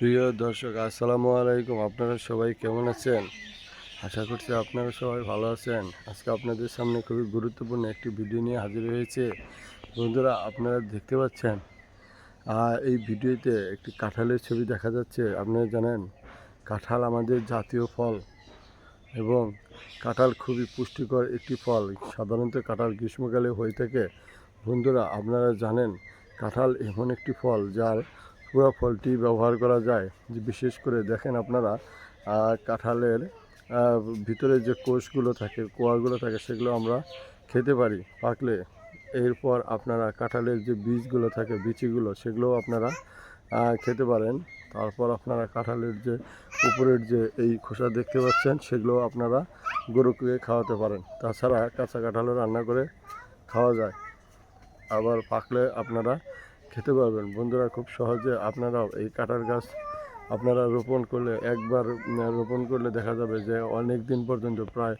প্রিয় দর্শক, আসসালামু আলাইকুম। আপনারা সবাই কেমন আছেন? আশা করছি আপনারা সবাই ভালো আছেন। আজকে আপনাদের সামনে খুবই গুরুত্বপূর্ণ একটি ভিডিও নিয়ে হাজির হয়েছে। বন্ধুরা, আপনারা দেখতে পাচ্ছেন আর এই ভিডিওতে একটি কাঁঠালের ছবি দেখা যাচ্ছে। আপনারা জানেন, কাঁঠাল আমাদের জাতীয় ফল এবং কাঁঠাল খুবই পুষ্টিকর একটি ফল। সাধারণত কাঁঠাল গ্রীষ্মকালে হয়ে থাকে। বন্ধুরা, আপনারা জানেন, কাঁঠাল এমন একটি ফল যার পুরো ফলটি ব্যবহার করা যায়। যে বিশেষ করে দেখেন আপনারা কাঁঠালের ভিতরে যে কোষগুলো থাকে, কোয়াগুলো থাকে, সেগুলো আমরা খেতে পারি, পাকলে। এরপর আপনারা কাঁঠালের যে বীজগুলো থাকে, বিচিগুলো, সেগুলোও আপনারা খেতে পারেন। তারপর আপনারা কাঁঠালের যে উপরের যে এই খোসা দেখতে পাচ্ছেন সেগুলো আপনারা গরুকে খাওয়াতে পারেন। তাছাড়া কাঁচা কাঁঠালও রান্না করে খাওয়া যায়। আবার পাকলে আপনারা খেতে পারবেন। বন্ধুরা, খুব সহজে আপনারাও এই কাঁঠাল গাছ আপনারা রোপণ করলে, একবার রোপণ করলে দেখা যাবে যে অনেক দিন পর্যন্ত, প্রায়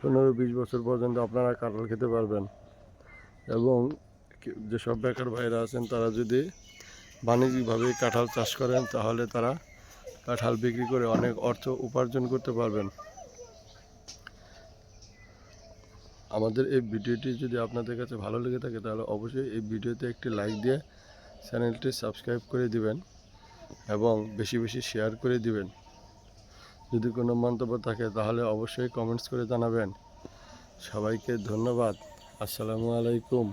পনেরো বিশ বছর পর্যন্ত আপনারা কাঁঠাল খেতে পারবেন। এবং যেসব বেকার ভাইরা আছেন, তারা যদি বাণিজ্যিকভাবে কাঁঠাল চাষ করেন, তাহলে তারা কাঁঠাল বিক্রি করে অনেক অর্থ উপার্জন করতে পারবেন। আমাদের এই ভিডিওটি যদি আপনাদের কাছে ভালো লেগে থাকে, তাহলে অবশ্যই এই ভিডিওতে একটি লাইক দিয়ে চ্যানেলটি সাবস্ক্রাইব করে দিবেন এবং বেশি বেশি শেয়ার করে দিবেন। যদি কোনো মন্তব্য থাকে, তাহলে অবশ্যই কমেন্টস করে জানাবেন। সবাইকে ধন্যবাদ। আসসালামু আলাইকুম।